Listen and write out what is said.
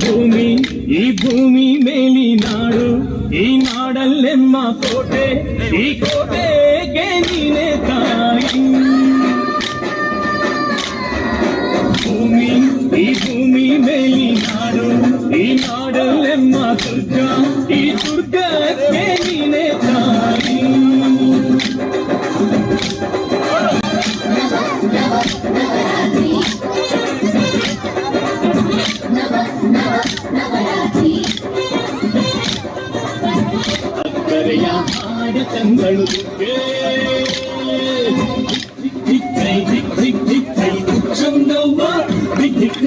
ಭೂಮಿ ಈ ಭೂಮಿ ಮೇಲಿನಾಡು ಈ ನಾಡಲ್ಲೆಮ್ಮ ಕೋಟೆ ಈ ಕೋಟೆಗೆ ನೀನೆ ತಾಯಿ ಭೂಮಿ ಈ ಭೂಮಿ ಮೇಲಿನಾಡು ಈ ನಾಡಲ್ಲೆಮ್ಮ ದುರ್ಗ ಈ ದುರ್ಗಕ್ಕೆ ನೀನೆ ತಾಯಿ கரையா ஆடு தங்களுக்கு திக் திக் திக் திக் திக் திக் திக்